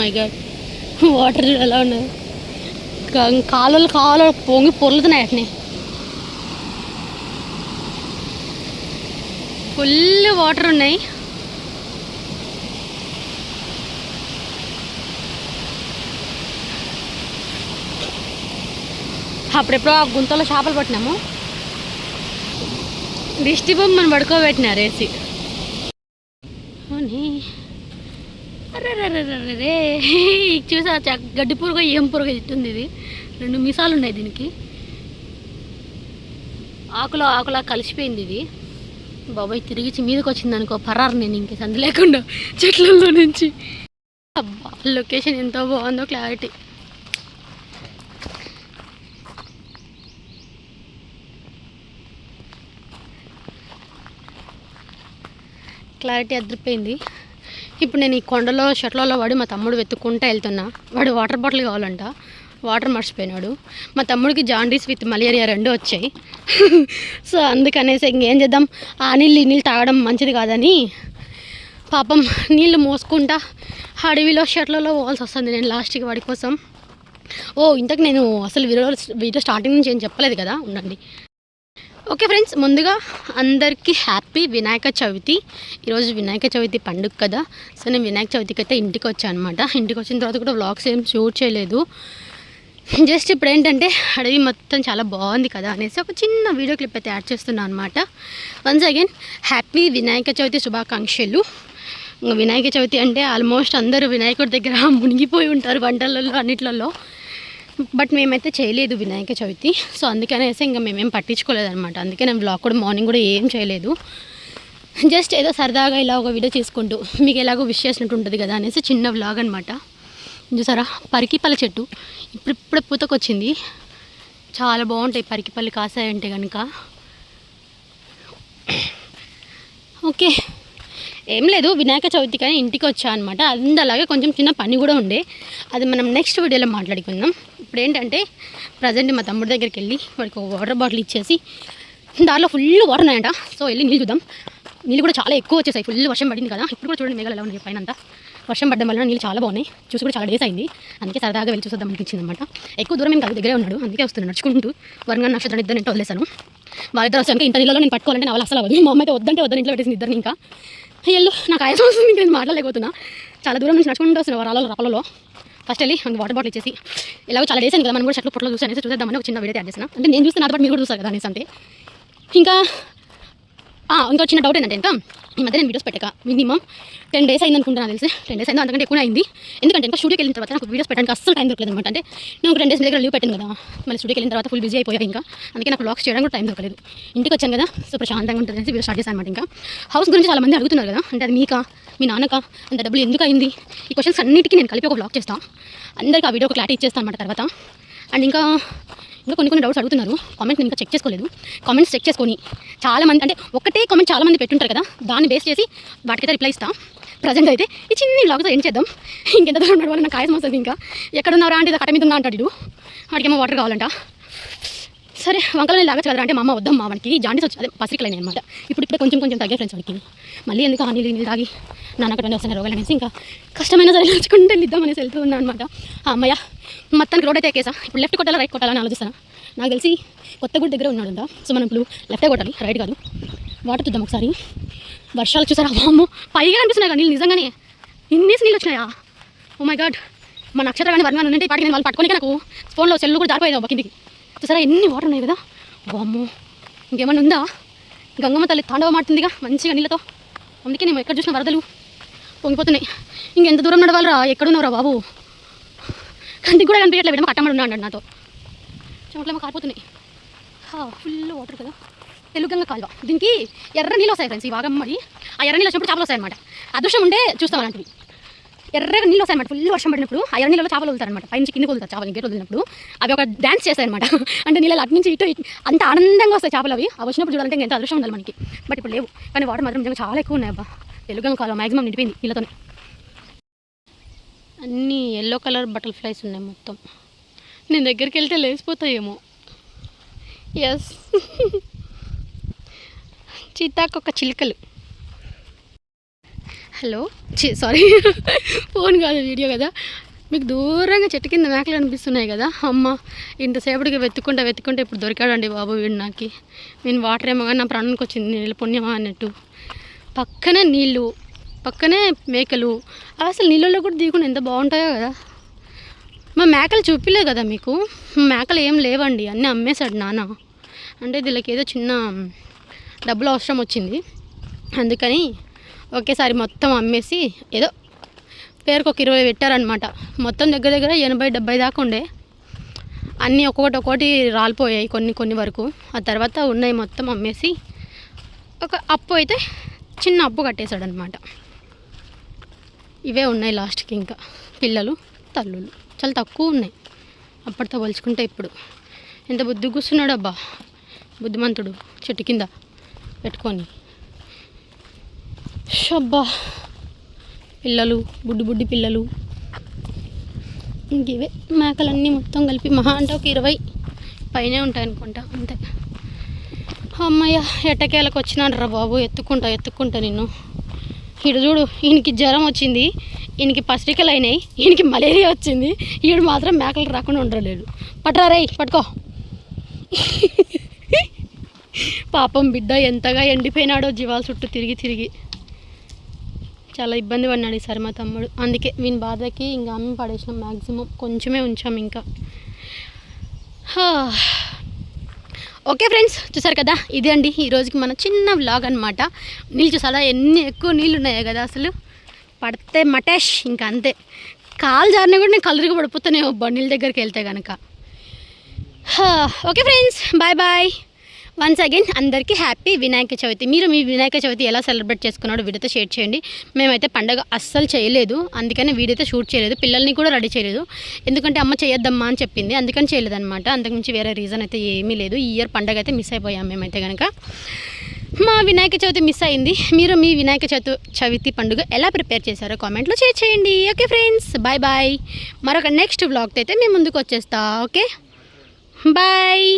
My God water ఎలా ఉన్నాయి కాలువలు కావాలో పొంగి పొర్లుతున్నాయి అట్నే. ఫుల్ వాటర్ ఉన్నాయి. అప్పుడెప్పుడో ఆ గుంతలో చేపలు పట్టినాము. దిష్టి బొమ్మను పడుకోబెట్టినారు వేసి అరే చూసా గడ్డి పురుగు ఏం పురుగు ఇట్టుంది ఇది? రెండు మిసాలు ఉన్నాయి దీనికి. ఆకులో ఆకులా కలిసిపోయింది ఇది. బాబాయ్ తిరిగి మీదకి వచ్చింది అనుకో పరారు నేను ఇంక సంది లేకుండా చెట్లలో నుంచి. అబ్బా లొకేషన్ ఎంతో బాగుందో క్లారిటీ. క్లారిటీ అదిరిపోయింది. ఇప్పుడు నేను ఈ కొండలో షట్లలో పడి మా తమ్ముడు వెతుక్కుంటా వెళ్తున్నా. వాడు వాటర్ బాటిల్ కావాలంట. వాటర్ మర్చిపోయినాడు. మా తమ్ముడికి జాండీస్ విత్ మలేరియా రెండు వచ్చాయి. సో అందుకనేసి ఇంకేం చేద్దాం? ఆ నీళ్ళు ఈ నీళ్ళు తాగడం మంచిది కాదని పాపం నీళ్ళు మోసుకుంటా అడవిలో షట్లలో పోవాల్సి వస్తుంది నేను లాస్ట్కి వాడి కోసం. ఓ ఇంతకు నేను అసలు వీడియో వీడియో స్టార్టింగ్ నుంచి ఏం చెప్పలేదు కదా? ఉండండి. ఓకే ఫ్రెండ్స్ ముందుగా అందరికీ హ్యాపీ వినాయక చవితి. ఈరోజు వినాయక చవితి పండుగ కదా. సో నేను వినాయక చవితికి అయితే ఇంటికి వచ్చాను అనమాట ఇంటికి వచ్చిన తర్వాత కూడా వ్లాగ్స్ ఏం షూట్ చేయలేదు. జస్ట్ ఇప్పుడు ఏంటంటే అడవి మొత్తం చాలా బాగుంది కదా అనేసి ఒక చిన్న వీడియో క్లిప్ అయితే యాడ్ చేస్తున్నాను అనమాట once again happy Vinayaka Chavithi శుభాకాంక్షలు. వినాయక చవితి అంటే ఆల్మోస్ట్ అందరూ వినాయకుడి దగ్గర మునిగిపోయి ఉంటారు వంటలలో అన్నిట్లలో. బట్ మేమైతే చేయలేదు వినాయక చవితి. సో అందుకనేసి ఇంకా మేమేం పట్టించుకోలేదు అనమాట అందుకే నేను బ్లాగ్ కూడా మార్నింగ్ కూడా ఏం చేయలేదు. జస్ట్ ఏదో సరదాగా ఇలా ఒక వీడియో చేసుకుంటూ మీకు ఎలాగో విష్ చేసినట్టు ఉంటుంది కదా అనేసి చిన్న వ్లాగ్ అనమాట చూసారా? పరికిపల్ల చెట్టు. ఇప్పుడు ఇప్పుడే పూతకొచ్చింది. చాలా బాగుంటాయి పరికిపల్లి కాసాయంటే కనుక ఓకే. ఏం లేదు వినాయక చవితికి కానీ ఇంటికి వచ్చా అనమాట అది కొంచెం చిన్న పని కూడా ఉండే. అది మనం నెక్స్ట్ వీడియోలో మాట్లాడుకుందాం. ఇప్పుడు ఏంటంటే ప్రజెంట్ మా తమ్ముడి దగ్గరికి వెళ్ళి వాడికి వాటర్ బాటిల్ ఇచ్చేసి దారిలో ఫుల్ వాటర్ ఉన్నాయంట. సో వెళ్ళి నీళ్ళు చూద్దాం. నీళ్ళు కూడా చాలా ఎక్కువ వచ్చేసాయి. ఫుల్ వర్షం పడింది కదా. ఇప్పుడు కూడా చూడండి మేఘాలు ఎలా ఉన్నాయి పైన అంతా వర్షం పడడం వల్ల నీళ్ళు చాలా బాగున్నాయి. చూసి కూడా చాలా డేస్ అయింది. అందుకే సరదాగా వెళ్ళి చూసేద్దాం అనిపించింది అనమాట ఎక్కువ దూరం మేము కాదు దగ్గరే ఉన్నాడు. అందుకే వస్తున్నాను నడుచుకుంటూ వరంగా నక్షత్రం ఇద్దరు నేను వదిలేశాను. వాళ్ళిద్దరు వచ్చాక ఇంత నీళ్ళలో నేను పట్టుకోవాలంటే నా వాళ్ళు అసలు అవ్వదు. మా అమ్మ అయితే వద్దంటే వద్దని ఇంట్లో పెట్టేసింది ఇద్దరిని ఇంకా. వెళ్ళు నాకు ఆయాసం వస్తుంది ఇంకా నేను మాట్లాడలేకపోతున్నా. చాలా దూరం నుంచి నడుచుకుంటూ వస్తున్నా వరాలలో రపలలో. ఫస్ట్ వెళ్ళి మనకి వాటర్ బాటిల్ ఇచ్చేసి ఇలాగో చాలా డేస్ అయింది కదా మనం కూడా చెట్లు పొట్టలో చూసి అనేసి చూసేద్దామని ఒక చిన్న వీడియో తయారు చేసిన అంటే నేను చూస్తే నాతో బట్ మీరు కూడా చూస్తారు కదా అనేసి అంతే. ఇంకా ఇంకో చిన్న డౌట్ ఏంటంటే ఇంకా ఈ మధ్య నేను వీడియోస్ పెట్టక మినిమం టెన్ డేస్ అయింది అనుకుంటున్నాను తెలిసి. టెన్ డేస్ అయింది అంతకంటే ఎక్కువ అయింది. ఎందుకంటే ఇంకా స్టూడియోకి వెళ్ళిన తర్వాత నాకు వీడియోస్ పెట్టడానికి అస్సలు టైం దొరకలేదు అనమాట. అంటే నేను ఒక రెండు డేస్ దగ్గర లీవ్ పెట్టాను కదా. మళ్ళీ స్టూడియోకి వెళ్ళిన తర్వాత ఫుల్ బిజీ అయిపోయాయి ఇంకా. అందుకే నాకు బ్లాగ్స్ చేయడానికి కూడా టైం దొరకలేదు. ఇంటికి వచ్చాను కదా సో ప్రశాంతంగా ఉంటుంది అనేసి వీడియో స్టార్ట్ చేశాను అనమాట ఇంకా. హౌస్ గురించి చాలా మంది అడుగుతున్నారు కదా అంటే అది మీకా మీ నాన్నక అంత డబ్బులు ఎందుకు అయింది? ఈ క్వశ్చన్స్ అన్నిటికీ నేను కలిపి ఒక బ్లాగ్ చేస్తాను అందరికీ ఆ వీడియో ఒక క్లారిటీ ఇచ్చేస్తాను అనమాట తర్వాత. అండ్ ఇంకా ఇంకా కొన్ని కొన్ని డౌట్స్ అడుగుతున్నారు. కామెంట్స్ నేను ఇంకా చెక్ చేసుకోలేదు. కామెంట్స్ చెక్ చేసుకొని చాలా మంది అంటే ఒకటే కామెంట్ చాలా మంది పెట్టుంటారు కదా దాన్ని బేస్ చేసి వాటికైతే రిప్లై ఇస్తాం. ప్రజెంట్ అయితే ఈ చిన్ని లాగ్తో ఏం చేద్దాం? ఇంకెంత దూరం నడవాలి? నాకు వస్తుంది ఇంకా. ఎక్కడున్నారా అంటే ఇది కట్ట మీద ఉందా అంటాడు వీడు. వాడికేమో వాటర్ కావాలంట. సరే వంకలని లాగచ్చు కదా అంటే మా అమ్మ వద్దాం వానికి జాండీస్ వచ్చి పసిరికలని అనమాట ఇప్పుడు ఇప్పుడు కొంచెం కొంచెం తగ్గే ఫ్రెండ్స్ వాడికి. మళ్ళీ ఎందుకు ఆ నీళ్ళు నీళ్ళు తాగి నాన్నకట్టు వస్తున్న రోగాలు అనేసి ఇంకా కష్టమైన సరే నడుచుకుంటే వెళ్ళిద్దాం అనేసి వెళ్తూ ఉన్నాను అనమాట ఆ అమ్మయ్య మొత్తానికి రోడ్ అయితే ఎక్కేసా? ఇప్పుడు లెఫ్ట్ కొట్టాలా రైట్ కొట్టాలని ఆలోచిస్తాను నాకు తెలిసి కొత్త గుడి దగ్గర ఉన్నాడంట. సో మనం ఇప్పుడు లెఫ్టే కొట్టాలి రైట్ కాదు. వాటర్ చూద్దాం ఒకసారి. వర్షాలు చూసారా? అమ్మో పైగా అనిపిస్తున్నాయి కదా నీళ్ళు నిజంగానే. ఇన్ని నీళ్ళు వచ్చినాయా? ఓ మై గాడ్ మా నక్షత్రం కానీ వర్ణాలు ఉంటే పాటికి నేను వాళ్ళు పట్టుకొని నాకు. ఫోన్లో సెల్లు కూడా జారిపోయేది ఒక కిందికి. చూసారా ఎన్ని వాటర్ ఉన్నాయి కదా? వామ్మో. ఇంకేమన్నా ఉందా? గంగమ్మ తల్లి తాండవం ఆడుతుందిగా మంచిగా నీళ్ళతో. అందుకే నేను ఎక్కడ చూసిన వరదలు పొంగిపోతున్నాయి. ఇంకెంత దూరం నడవాలరా? ఎక్కడున్నావురా బాబు? కంటికి కూడా కనిపించట్లేదు. ఏమో కట్టమడి ఉన్నా అన్నాడు నాతో. చెమట్లేమో కారిపోతున్నాయి. ఫుల్ వాటర్ కదా. తెలుగంగ కాలువ. దీనికి ఎర్ర నీళ్ళు వస్తాయి ఫ్రెండ్స్ ఈ వాగమ్మడి ఆ ఎర్ర నీళ్ళు వచ్చినప్పుడు చేపలు వస్తాయి అనమాట అదృష్టం ఉంటే చూస్తాం అలాంటివి. ఎర్రగా నీళ్ళు వస్తాయి అనమాట ఫుల్ వర్షం పడినప్పుడు ఆ ఎర్ర నీళ్ళలో చేపలు వదులుతారు అనమాట పైనుంచి కిందకి వదులుతారు చేపలు ఇంకేట్ వదిలినప్పుడు. అవి ఒక డ్యాన్స్ చేస్తాయి అనమాట అంటే నీళ్ళు అటు నుంచి ఇటు అంత ఆనందంగా వస్తాయి చేపలు అవి. అవి వచ్చినప్పుడు చూడాలంటే ఎంత అదృష్టం ఉండాలి మనకి. బట్ ఇప్పుడు లేవు. కానీ వాటర్ మాత్రం నిజంగా చాలా ఎక్కువ ఉన్నాయి అబ్బా. తెలుగు కాలం మ్యాక్సిమం నిండిపోయింది నీళ్ళతోనే. అన్నీ ఎల్లో కలర్ బటర్ఫ్లైస్ ఉన్నాయి మొత్తం. నేను దగ్గరికి వెళ్తే లేచిపోతాయేమో. ఎస్ సీతాకొక చిలుకలు. హలో? చీ సారీ. ఫోన్ కాదు వీడియో కదా. మీకు దూరంగా చెట్టు కింద మేకలు అనిపిస్తున్నాయి కదా. అమ్మ ఇంతసేపటికి వెతుక్కుంటా వెతుక్కుంటే ఇప్పుడు దొరికాడండి బాబు వీడు నాకు. నేను వాటర్ ఏమో కానీ నా ప్రాణానికి వచ్చింది నీళ్ళు పుణ్యమా అన్నట్టు. పక్కనే నీళ్ళు పక్కనే మేకలు. అవి అసలు నీళ్ళలో కూడా దిగకుండా ఎంత బాగుంటాయో కదా. మా మేకలు చూపిలేదు కదా మీకు? మేకలు ఏం లేవండి అన్నీ అమ్మేశాడు నాన్న. అంటే వీళ్ళకి ఏదో చిన్న డబ్బులు అవసరం వచ్చింది. అందుకని ఒకేసారి మొత్తం అమ్మేసి ఏదో పేరుకు ఒక ఇరవై పెట్టారనమాట మొత్తం దగ్గర దగ్గర ఎనభై డెబ్బై దాకా ఉండే. అన్నీ ఒక్కొక్కటి ఒక్కొక్కటి రాలిపోయాయి కొన్ని కొన్ని వరకు. ఆ తర్వాత ఉన్నాయి మొత్తం అమ్మేసి ఒక అప్పు అయితే చిన్న అప్పు కట్టేశాడనమాట ఇవే ఉన్నాయి లాస్ట్కి ఇంకా. పిల్లలు తల్లులు. చాలా తక్కువ ఉన్నాయి. అప్పటితో పోల్చుకుంటే ఇప్పుడు. ఎంత బుద్ధి కూర్చున్నాడు అబ్బా బుద్ధిమంతుడు చెట్టు కింద పెట్టుకొని. షబ్బా. పిల్లలు బుడ్డి బుడ్డి పిల్లలు. ఇంక ఇవే. మేకలన్నీ మొత్తం కలిపి మహా అంటే ఒక ఇరవై పైనే ఉంటాయి అనుకుంటా అంతే. అమ్మయ్య ఎట్టకేలకు వచ్చినాడు రా బాబు? ఎత్తుకుంటా ఎత్తుకుంటా నిన్ను. ఇడు చూడు ఈయనకి జ్వరం వచ్చింది ఈయనకి పసిరికలు అయినాయి ఈయనకి మలేరియా వచ్చింది. ఈడు మాత్రం మేకలు రాకుండా ఉండలేడు. పట్రా పట్టుకో. పాపం బిడ్డ ఎంతగా ఎండిపోయినాడో జీవాల చుట్టూ తిరిగి తిరిగి. చాలా ఇబ్బంది పడినాడు ఈసారి మా తమ్ముడు. అందుకే వీని బాధకి ఇంకా అమ్మి పడేసినాం మ్యాక్సిమం కొంచెమే ఉంచాం ఇంకా. ఓకే ఫ్రెండ్స్ చూసారు కదా? ఇదే అండి ఈ రోజుకి మన చిన్న వ్లాగ్ అనమాట నీళ్ళు చూసారా? ఎన్ని ఎక్కువ నీళ్ళు ఉన్నాయో కదా అసలు. పడితే మటేష్ ఇంకా అంతే. కాలు జారినా కూడా నేను కలరికి పడిపోతానే బండిల దగ్గరికి వెళ్తే కనుక okay friends bye bye once again అందరికీ హ్యాపీ వినాయక చవితి. మీరు మీ వినాయక చవితి ఎలా సెలబ్రేట్ చేసుకున్నాడో వీడియోతో షేర్ చేయండి. మేమైతే పండగ అస్సలు చేయలేదు. అందుకని వీడియోతో షూట్ చేయలేదు. పిల్లల్ని కూడా రెడీ చేయలేదు. ఎందుకంటే అమ్మ చేయొద్దమ్మా అని చెప్పింది. అందుకని చేయలేదన్నమాట. అంతకుమించి వేరే రీజన్ అయితే ఏమీ లేదు. ఈ ఇయర్ పండగ అయితే మిస్ అయిపోయాం మేమైతే కనుక మా వినాయక చవితి మిస్ అయింది. మీరు మీ వినాయక చవితి చవితి పండుగ ఎలా ప్రిపేర్ చేశారో కామెంట్లో షేర్ చేయండి. ఓకే ఫ్రెండ్స్ బాయ్ బాయ్ మరొక నెక్స్ట్ బ్లాగ్తో అయితే మేము ముందుకు వచ్చేస్తా. Okay bye